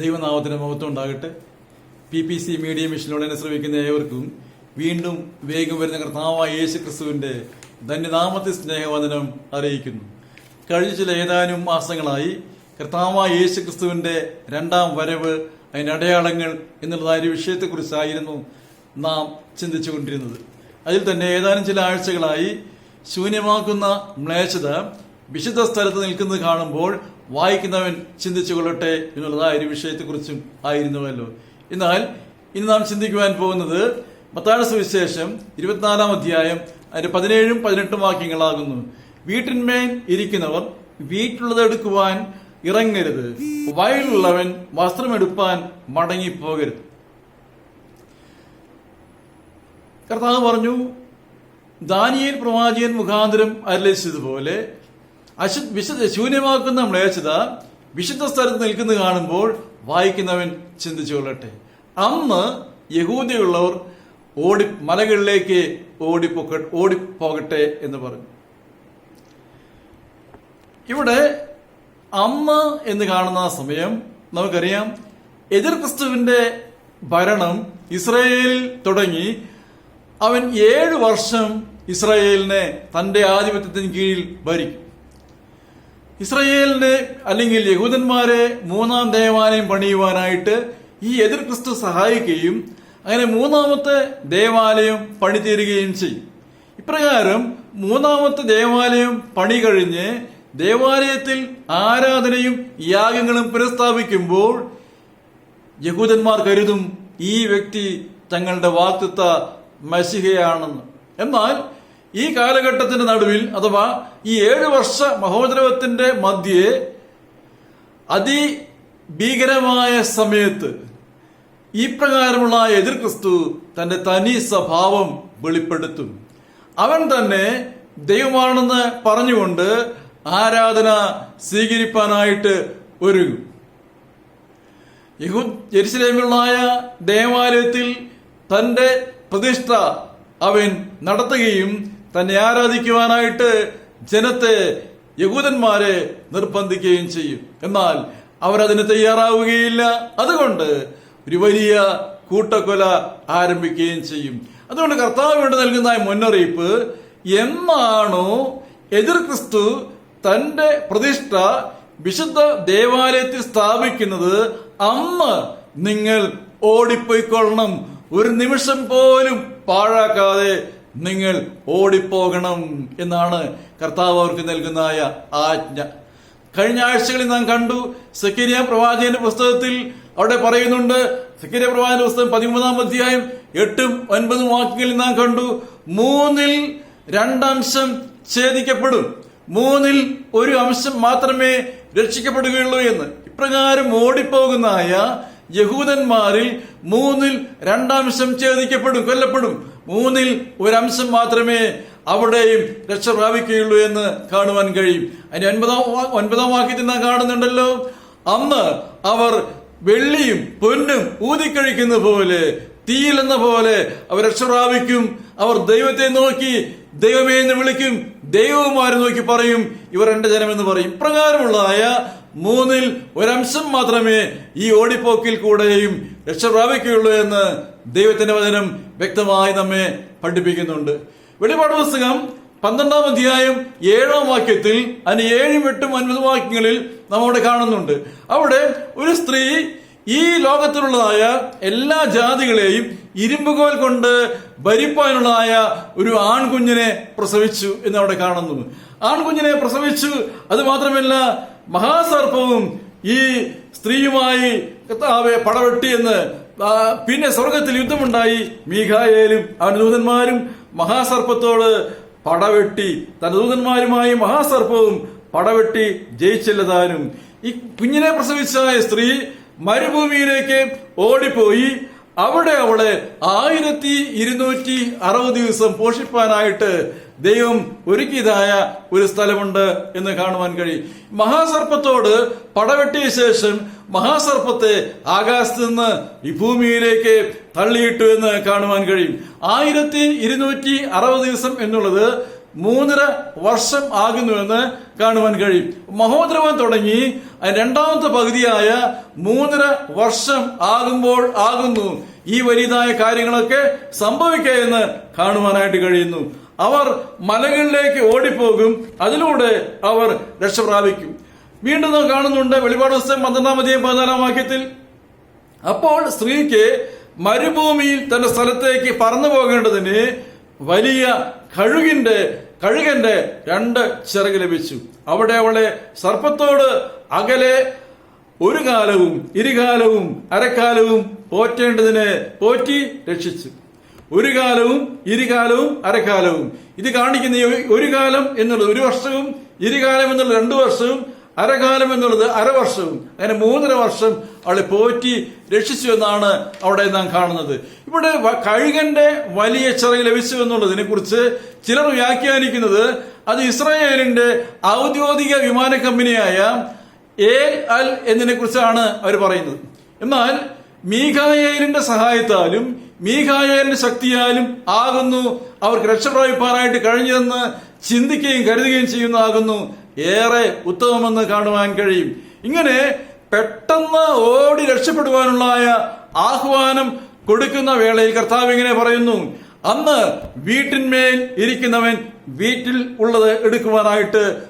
ദൈവനാമത്തിന് മഹത്വം ഉണ്ടാകട്ടെ. പി പി സി മീഡിയ മിഷനിലൂടെ എന്നെ ശ്രമിക്കുന്ന ഏവർക്കും വീണ്ടും വേഗം വരുന്ന കർത്താവായ യേശു ക്രിസ്തുവിന്റെ ധന്യനാമത്തെ സ്നേഹവന്ദനം അറിയിക്കുന്നു. കഴിഞ്ഞ ചില ഏതാനും മാസങ്ങളായി കർത്താവായ യേശു ക്രിസ്തുവിന്റെ രണ്ടാം വരവ് അതിന്റെ അടയാളങ്ങൾ എന്നുള്ളതായ ഒരു വിഷയത്തെക്കുറിച്ചായിരുന്നു നാം ചിന്തിച്ചുകൊണ്ടിരുന്നത് അതിൽ തന്നെ ഏതാനും ചില ആഴ്ചകളായി ശൂന്യമാക്കുന്ന മ്ലേച്ഛത വിശുദ്ധ സ്ഥലത്ത് നിൽക്കുന്നത് കാണുമ്പോൾ വായിക്കുന്നവൻ ചിന്തിച്ചു കൊള്ളട്ടെ എന്നുള്ളതായ ഒരു വിഷയത്തെക്കുറിച്ചും ആയിരുന്നുവല്ലോ. എന്നാൽ ഇന്ന് നാം ചിന്തിക്കുവാൻ പോകുന്നത് മത്താഴ സുവിശേഷം ഇരുപത്തിനാലാം അധ്യായം അതിന്റെ പതിനേഴും പതിനെട്ടും വാക്യങ്ങളാകുന്നു. വീട്ടിന്മേൽ ഇരിക്കുന്നവർ വീട്ടിലുള്ളത് എടുക്കുവാൻ ഇറങ്ങരുത്. വയലുള്ളവൻ വസ്ത്രമെടുപ്പാൻ മടങ്ങിപ്പോകരുത്. കർത്താവ് പറഞ്ഞു ദാനിയേൽ പ്രവാചകൻ മുഖാന്തരം അരളിച്ചതുപോലെ അശു വിശുദ്ധ ശൂന്യമാക്കുന്ന മ്ലേച്ഛത വിശുദ്ധ സ്ഥലത്ത് നിൽക്കുന്നത് കാണുമ്പോൾ വായിക്കുന്നവൻ ചിന്തിച്ചു കൊള്ളട്ടെ. അന്ന് യഹൂദിയുള്ളവർ ഓടി മലകളിലേക്ക് ഓടിപ്പോക്ക ഓടിപ്പോകട്ടെ എന്ന് പറഞ്ഞു. ഇവിടെ അമ്മ എന്ന് കാണുന്ന സമയം നമുക്കറിയാം എതിർ ക്രിസ്തുവിന്റെ ഭരണം ഇസ്രയേലിൽ തുടങ്ങി അവൻ ഏഴ് വർഷം ഇസ്രയേലിനെ തന്റെ ആധിപത്യത്തിന് കീഴിൽ ഭരിക്കും. ഇസ്രയേലിനെ അല്ലെങ്കിൽ യഹൂദന്മാരെ മൂന്നാം ദേവാലയം പണിയുവാനായിട്ട് ഈ എതിർ ക്രിസ്തു സഹായിക്കുകയും അങ്ങനെ മൂന്നാമത്തെ ദേവാലയം പണിതീരുകയും ചെയ്യും. ഇപ്രകാരം മൂന്നാമത്തെ ദേവാലയം പണി കഴിഞ്ഞ് ദേവാലയത്തിൽ ആരാധനയും യാഗങ്ങളും പുനഃസ്ഥാപിക്കുമ്പോൾ യഹൂദന്മാർ കരുതും ഈ വ്യക്തി തങ്ങളുടെ വാക്തത്വ മഷികയാണെന്ന് എന്നാൽ ഈ കാലഘട്ടത്തിന്റെ നടുവിൽ അഥവാ ഈ ഏഴ് വർഷ മഹോദരവത്തിന്റെ മധ്യേ അതിഭീകരമായ സമയത്ത് ഈ പ്രകാരമുള്ള എതിർ ക്രിസ്തു തന്റെ തനി സ്വഭാവം വെളിപ്പെടുത്തും. അവൻ തന്നെ ദൈവമാണെന്ന് പറഞ്ഞുകൊണ്ട് ആരാധന സ്വീകരിപ്പാനായിട്ട് ഒരുങ്ങും. യഹൂ ജെരുസലേമിലായ ദേവാലയത്തിൽ തന്റെ പ്രതിഷ്ഠ അവൻ നടത്തുകയും തന്നെ ആരാധിക്കുവാനായിട്ട് ജനത്തെ യഹൂദന്മാരെ നിർബന്ധിക്കുകയും ചെയ്യും. എന്നാൽ അവരതിന് തയ്യാറാവുകയില്ല. അതുകൊണ്ട് ഒരു വലിയ കൂട്ടക്കൊല ആരംഭിക്കുകയും ചെയ്യും. അതുകൊണ്ട് കർത്താവ് വേണ്ടി നൽകുന്ന മുന്നറിയിപ്പ് എന്നാണോ എതിർ ക്രിസ്തു തന്റെ പ്രതിഷ്ഠ വിശുദ്ധ ദേവാലയത്തിൽ സ്ഥാപിക്കുന്നത്? അന്ന് നിങ്ങൾ ഓടിപ്പോയിക്കൊള്ളണം. ഒരു നിമിഷം പോലും പാഴാക്കാതെ നിങ്ങൾ ഓടിപ്പോകണം എന്നാണ് കർത്താവ് അവർക്ക് നൽകുന്നതായ ആജ്ഞ. കഴിഞ്ഞ ആഴ്ചകളിൽ നാം കണ്ടു സക്കിരിയ പ്രവാചകന്റെ പുസ്തകത്തിൽ അവിടെ പറയുന്നുണ്ട് സക്കിരിയ പ്രവാചകന്റെ പുസ്തകം പതിമൂന്നാം അധ്യായം എട്ടും ഒൻപതും വാക്യങ്ങളിൽ നാം കണ്ടു മൂന്നിൽ രണ്ടംശം ഛേദിക്കപ്പെടും മൂന്നിൽ ഒരു അംശം മാത്രമേ രക്ഷിക്കപ്പെടുകയുള്ളൂ എന്ന്. ഇപ്രകാരം ഓടിപ്പോകുന്നായ യഹൂദന്മാരിൽ മൂന്നിൽ രണ്ടാംശം ഛേദിക്കപ്പെടും കൊല്ലപ്പെടും. മൂന്നിൽ ഒരംശം മാത്രമേ അവിടെയും രക്ഷ പ്രാപിക്കുകയുള്ളൂ എന്ന് കാണുവാൻ കഴിയും. അതിന് ഒൻപതാം ഒൻപതാം വാക്യത്തിൽ നാം കാണുന്നുണ്ടല്ലോ? അന്ന് അവർ വെള്ളിയും പൊന്നും ഊതിക്കഴിക്കുന്ന പോലെ തീയിലെന്ന പോലെ അവർ രക്ഷ പ്രാപിക്കും. അവർ ദൈവത്തെ നോക്കി ദൈവമേ എന്ന് വിളിക്കും ദൈവവുമാരെ നോക്കി പറയും. ഇവർ എന്റെ ജനമെന്ന് പറയും. ഇപ്രകാരമുള്ളതായ മൂന്നിൽ ഒരംശം മാത്രമേ ഈ ഓടിപ്പോക്കിൽ കൂടെയും രക്ഷ പ്രാപിക്കുകയുള്ളൂ എന്ന് ദൈവത്തിന്റെ വചനം വ്യക്തമായി നമ്മെ പഠിപ്പിക്കുന്നുണ്ട്. വെളിപാട് പുസ്തകം പന്ത്രണ്ടാം അധ്യായം ഏഴാം വാക്യത്തിൽ അതിന് ഏഴും എട്ടും ഒൻപത് വാക്യങ്ങളിൽ നമ്മവിടെ കാണുന്നുണ്ട്. അവിടെ ഒരു സ്ത്രീ ഈ ലോകത്തിലുള്ളതായ എല്ലാ ജാതികളെയും ഇരുമ്പുകോൽ കൊണ്ട് ഭരിപ്പാനുള്ളതായ ഒരു ആൺകുഞ്ഞിനെ പ്രസവിച്ചു എന്ന് അവിടെ കാണുന്നു. ആൺകുഞ്ഞിനെ പ്രസവിച്ചു അത് മാത്രമല്ല മഹാസർപ്പവും ഈ സ്ത്രീയുമായി കർത്താവെ പടവെട്ടി എന്ന് പിന്നെ സ്വർഗത്തിൽ യുദ്ധമുണ്ടായി മീഖായേലും അവന്റെ ദൂതന്മാരും മഹാസർപ്പത്തോട് പടവെട്ടി തന്റെ ദൂതന്മാരുമായി മഹാസർപ്പവും പടവെട്ടി ജയിച്ചില്ലതാനും. ഈ കുഞ്ഞിനെ പ്രസവിച്ച സ്ത്രീ മരുഭൂമിയിലേക്ക് ഓടിപ്പോയി. അവിടെ അവളെ ആയിരത്തി ഇരുന്നൂറ്റി അറുപത് ദിവസം പോഷിപ്പാനായിട്ട് ദൈവം ഒരുക്കിയതായ ഒരു സ്ഥലമുണ്ട് എന്ന് കാണുവാൻ കഴിയും. മഹാസർപ്പത്തോട് പടവെട്ടിയ ശേഷം മഹാസർപ്പത്തെ ആകാശത്ത് നിന്ന് ഈ ഭൂമിയിലേക്ക് തള്ളിയിട്ടു എന്ന് കാണുവാൻ കഴിയും. ആയിരത്തി ഇരുന്നൂറ്റി അറുപത് ദിവസം എന്നുള്ളത് മൂന്നര വർഷം ആകുന്നുവെന്ന് കാണുവാൻ കഴിയും. മഹോദ്രവം തുടങ്ങി. രണ്ടാമത്തെ പകുതിയായ മൂന്നര വർഷം ആകുമ്പോൾ ആകുന്നു. ഈ വലിയതായ കാര്യങ്ങളൊക്കെ സംഭവിക്കുക എന്ന് കാണുവാനായിട്ട് കഴിയുന്നു. അവർ മലകളിലേക്ക് ഓടിപ്പോകും. അതിലൂടെ അവർ രക്ഷ പ്രാപിക്കും. വീണ്ടും നാം കാണുന്നുണ്ട് വെളിപാട് ദിവസം പന്ത്രണ്ടാം അധികം പതിനാലാം വാക്യത്തിൽ. അപ്പോൾ സ്ത്രീക്ക് മരുഭൂമിയിൽ തന്റെ സ്ഥലത്തേക്ക് പറന്നു പോകേണ്ടതിന് വലിയ കഴുകിന്റെ കഴുകന്റെ രണ്ട് ചിറക് ലഭിച്ചു. അവിടെ അവളെ സർപ്പത്തോട് അകലെ ഒരു കാലവും ഇരുകാലവും അരക്കാലവും പോറ്റേണ്ടതിനെ പോറ്റി രക്ഷിച്ചു. ഒരു കാലവും ഇരുകാലവും അരക്കാലവും ഇത് കാണിക്കുന്ന ഒരു കാലം എന്നുള്ളത് ഒരു വർഷവും ഇരുകാലം എന്നുള്ള രണ്ടു വർഷവും അരകാലം എന്നുള്ളത് അരവർഷവും അങ്ങനെ മൂന്നര വർഷം അവളെ പോറ്റി രക്ഷിച്ചു എന്നാണ് അവിടെ നാം കാണുന്നത്. ഇവിടെ കഴുകന്റെ വലിയ ചിറക് ലഭിച്ചു എന്നുള്ളതിനെ കുറിച്ച് ചിലർ വ്യാഖ്യാനിക്കുന്നത് അത് ഇസ്രായേലിന്റെ ഔദ്യോഗിക വിമാന കമ്പനിയായ എ അൽ എന്നതിനെ കുറിച്ചാണ് അവർ പറയുന്നത്. എന്നാൽ മീഖായേലിന്റെ സഹായത്താലും മീഖായേലിന്റെ ശക്തിയാലും ആകുന്നു. അവർക്ക് രക്ഷപ്രാപിപ്പാനായിട്ട് കഴിഞ്ഞതെന്ന് ചിന്തിക്കുകയും കരുതുകയും ചെയ്യുന്നതാകുന്നു. ഏറെ ഉത്തമമെന്ന് കാണുവാൻ കഴിയും. ഇങ്ങനെ പെട്ടെന്ന് ഓടി രക്ഷപ്പെടുവാനുള്ള ആഹ്വാനം കൊടുക്കുന്ന വേളയിൽ കർത്താവ് ഇങ്ങനെ പറയുന്നു. അന്ന് വീട്ടിന്മേൽ ഇരിക്കുന്നവൻ വീട്ടിൽ ഉള്ളത് എടുക്കുവാനായിട്ട്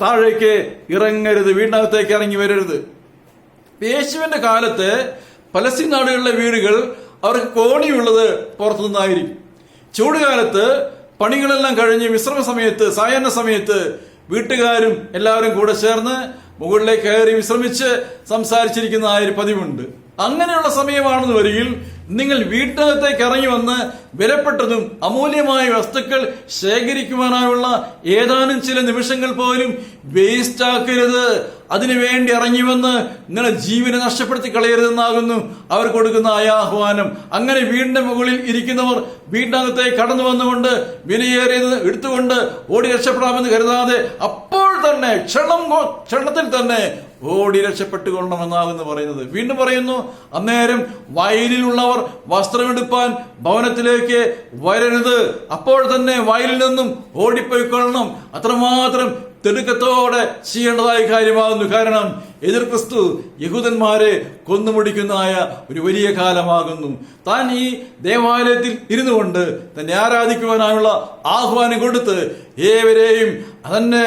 താഴേക്ക് ഇറങ്ങരുത് വീടിനകത്തേക്ക് ഇറങ്ങി വരരുത്. യേശുവിന്റെ കാലത്ത് പലസ്തീൻ നാടുകളിലെ വീടുകൾ അവർക്ക് കോണിയുള്ളത് പുറത്തുനിന്നായിരിക്കും. ചൂടുകാലത്ത് പണികളെല്ലാം കഴിഞ്ഞ് വിശ്രമ സമയത്ത് സായാഹ്ന സമയത്ത് വീട്ടുകാരും എല്ലാവരും കൂടെ ചേർന്ന് മുകളിലേക്ക് കയറി വിശ്രമിച്ച് സംസാരിച്ചിരിക്കുന്ന ആ ഒരു പതിവുണ്ട്. അങ്ങനെയുള്ള സമയമാണെന്ന് വരികിൽ നിങ്ങൾ വീട്ടിനകത്തേക്ക് ഇറങ്ങി വന്ന് വിലപ്പെട്ടതും അമൂല്യമായ വസ്തുക്കൾ ശേഖരിക്കുവാനായുള്ള ഏതാനും ചില നിമിഷങ്ങൾ പോലും വേസ്റ്റ് ആക്കരുത്. അതിനുവേണ്ടി ഇറങ്ങി വന്ന് നിങ്ങളെ ജീവനെ നഷ്ടപ്പെടുത്തി കളയരുതെന്നാകുന്നു അവർ കൊടുക്കുന്ന ആയാഹ്വാനം അങ്ങനെ വീടിന്റെ മുകളിൽ ഇരിക്കുന്നവർ വീടിനകത്തേക്ക് കടന്നു വന്നുകൊണ്ട് വിലയേറിയത് എടുത്തുകൊണ്ട് ഓടി രക്ഷപ്പെടാമെന്ന് കരുതാതെ അപ്പോൾ തന്നെ ക്ഷണം ക്ഷണത്തിൽ തന്നെ ഓടി രക്ഷപ്പെട്ടുകൊള്ളണമെന്നാകുന്നു പറയുന്നത്. വീണ്ടും പറയുന്നു അന്നേരം വയലിലുള്ളവർ വസ്ത്രമെടുപ്പാൻ ഭവനത്തിലേക്ക് വരരുത്. അപ്പോൾ തന്നെ വയലിൽ നിന്നും ഓടിപ്പോയിക്കൊള്ളണം. അത്രമാത്രം തിടുക്കത്തോടെ ചെയ്യേണ്ടതായ കാര്യമാകുന്നു. കാരണം എതിർ ക്രിസ്തു യഹൂദന്മാരെ കൊന്നുമുടിക്കുന്നതായ ഒരു വലിയ കാലമാകുന്നു. താൻ ഈ ദേവാലയത്തിൽ ഇരുന്നു കൊണ്ട് തന്നെ ആരാധിക്കുവാനായുള്ള ആഹ്വാനം കൊടുത്ത് ഏവരെയും തന്നെ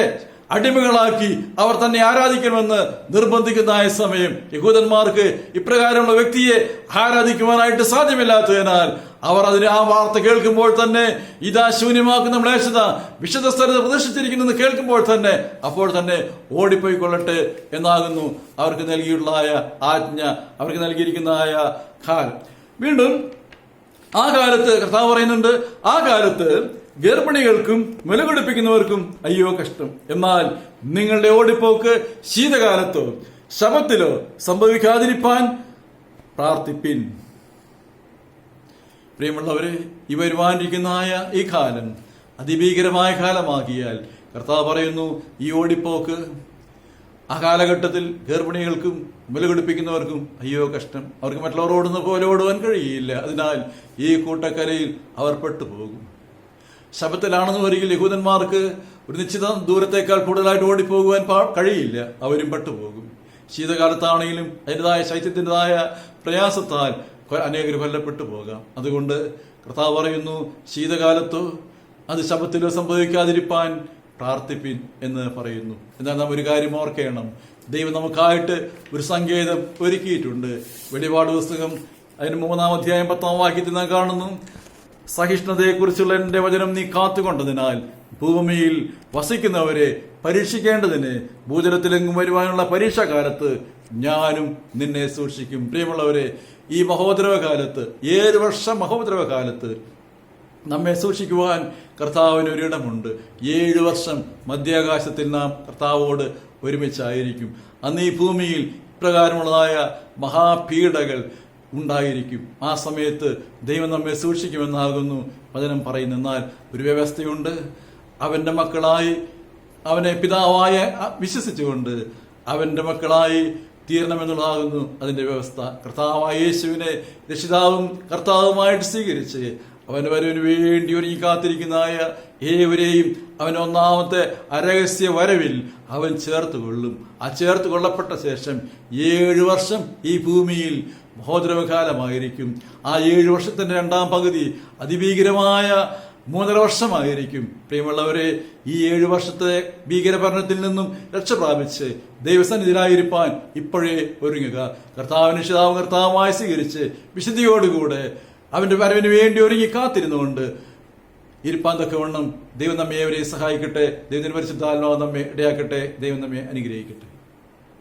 അടിമകളാക്കി അവർ തന്നെ ആരാധിക്കണമെന്ന് നിർബന്ധിക്കുന്നതായ സമയം. യഹൂദന്മാർക്ക് ഇപ്രകാരമുള്ള വ്യക്തിയെ ആരാധിക്കുവാനായിട്ട് സാധ്യമില്ലാത്തതിനാൽ അവർ അതിന് ആ വാർത്ത കേൾക്കുമ്പോൾ തന്നെ ഇതാ ശൂന്യമാക്കുന്ന മ്ലേച്ഛത വിശുദ്ധ സ്ഥലത്ത് പ്രദർശിച്ചിരിക്കുന്നത് കേൾക്കുമ്പോൾ തന്നെ അപ്പോൾ തന്നെ ഓടിപ്പോയി കൊള്ളട്ടെ എന്നാകുന്നു അവർക്ക് നൽകിയിട്ടുള്ളതായ ആജ്ഞ അവർക്ക് നൽകിയിരിക്കുന്നതായ കാലം വീണ്ടും ആ കാലത്ത് കർത്താവ് പറയുന്നുണ്ട് ആ കാലത്ത് ഗർഭിണികൾക്കും മുലകുടിപ്പിക്കുന്നവർക്കും അയ്യോ കഷ്ടം. എന്നാൽ നിങ്ങളുടെ ഓടിപ്പോക്ക് ശീതകാലത്തോ ശബത്തിലോ സംഭവിക്കാതിരിപ്പാൻ പ്രാർത്ഥിപ്പിൻ. പ്രിയമുള്ളവരെ ഈ വരുവാനിരിക്കുന്നതായ ഈ കാലം അതിഭീകരമായ കാലമാകിയാൽ കർത്താവ് പറയുന്നു ഈ ഓടിപ്പോക്ക് ആ കാലഘട്ടത്തിൽ ഗർഭിണികൾക്കും മുലകുടിപ്പിക്കുന്നവർക്കും അയ്യോ കഷ്ടം. അവർക്ക് മറ്റുള്ളവർ ഓടുന്ന പോലെ ഓടുവാൻ കഴിയില്ല. അതിനാൽ ഈ കൂട്ടക്കരയിൽ അവർ പെട്ടുപോകും. ശബത്തിലാണെന്ന് വരികിൽ യഹൂദന്മാർക്ക് ഒരു നിശ്ചിത ദൂരത്തേക്കാൾ കൂടുതലായിട്ട് ഓടിപ്പോകുവാൻ കഴിയില്ല അവരും പെട്ടുപോകും. ശീതകാലത്താണെങ്കിലും അതിന്റെതായ ശൈത്യത്തിന്റെതായ പ്രയാസത്താൽ അനേകർ കൊല്ലപ്പെട്ടു പോകാം. അതുകൊണ്ട് കർത്താവ് പറയുന്നു ശീതകാലത്തോ അത് ശബത്തിലോ സംഭവിക്കാതിരിപ്പാൻ പ്രാർത്ഥിപ്പിൻ എന്ന് പറയുന്നു. എന്നാൽ നാം ഒരു കാര്യം ഓർക്കണം. ദൈവം നമുക്കായിട്ട് ഒരു സങ്കേതം ഒരുക്കിയിട്ടുണ്ട്. വെളിപാട് പുസ്തകം അതിന് മൂന്നാം അധ്യായം പത്താം വാക്യത്തിൽ നാം കാണുന്നു സഹിഷ്ണുതയെക്കുറിച്ചുള്ള എന്റെ വചനം നീ കാത്തുകൊണ്ടതിനാൽ ഭൂമിയിൽ വസിക്കുന്നവരെ പരീക്ഷിക്കേണ്ടതിന് ഭൂജലത്തിലെങ്ങും വരുവാനുള്ള പരീക്ഷാകാലത്ത് ഞാനും നിന്നെ സൂക്ഷിക്കും. പ്രിയമുള്ളവരെ ഈ മഹോദരവ കാലത്ത് ഏഴ് വർഷം മഹോദരവ കാലത്ത് നമ്മെ സൂക്ഷിക്കുവാൻ കർത്താവിന് ഒരിടമുണ്ട്. ഏഴ് വർഷം മധ്യാകാശത്തിൽ നാം കർത്താവോട് ഒരുമിച്ചായിരിക്കും. അന്ന് ഈ ഭൂമിയിൽ ഇപ്രകാരമുള്ളതായ മഹാപീഡകൾ ഉണ്ടായിരിക്കും. ആ സമയത്ത് ദൈവം നമ്മെ സൂക്ഷിക്കുമെന്നാകുന്നു. വചനം പറയുന്നു എന്നാൽ ഒരു വ്യവസ്ഥയുണ്ട്. അവന്റെ മക്കളായി അവനെ പിതാവായ വിശ്വസിച്ചുകൊണ്ട് അവന്റെ മക്കളായി തീരണമെന്നുള്ളതാകുന്നു അതിന്റെ വ്യവസ്ഥ. കർത്താവായ യേശുവിനെ രക്ഷിതാവും കർത്താവുമായിട്ട് സ്വീകരിച്ച് അവന്റെ വരവിന് വേണ്ടി ഒരുങ്ങി കാത്തിരിക്കുന്നതായ ഏവരെയും അവൻ ഒന്നാമത്തെ അരഹസ്യ വരവിൽ അവൻ ചേർത്ത് കൊള്ളും. ആ ചേർത്ത് കൊള്ളപ്പെട്ട ശേഷം ഏഴു വർഷം ഈ ഭൂമിയിൽ മഹോദരവകാലമായിരിക്കും ആ ഏഴു വർഷത്തിന്റെ രണ്ടാം പകുതി അതിഭീകരമായ മൂന്നര വർഷമായിരിക്കും. പ്രിയമുള്ളവരെ ഈ ഏഴു വർഷത്തെ ഭീകരഭരണത്തിൽ നിന്നും രക്ഷ പ്രാപിച്ച് ദൈവസന്നിധിയിലായിരിക്കാൻ ഇപ്പോഴേ ഒരുങ്ങുക. കർത്താവിന് ഇഷിതാവും കർത്താവുമായി സ്വീകരിച്ച് വിശുദ്ധിയോടുകൂടെ അവന്റെ വരവിന് വേണ്ടി ഒരുങ്ങി കാത്തിരുന്നുകൊണ്ട് ഇരിപ്പാൻ തക്കവണ്ണം ദൈവം നമ്മെ അവരെ സഹായിക്കട്ടെ. ദൈവത്തിന് പരിശുദ്ധാത്മാവ് നമ്മെ ഇടയാക്കട്ടെ. ദൈവം നമ്മെ അനുഗ്രഹിക്കട്ടെ.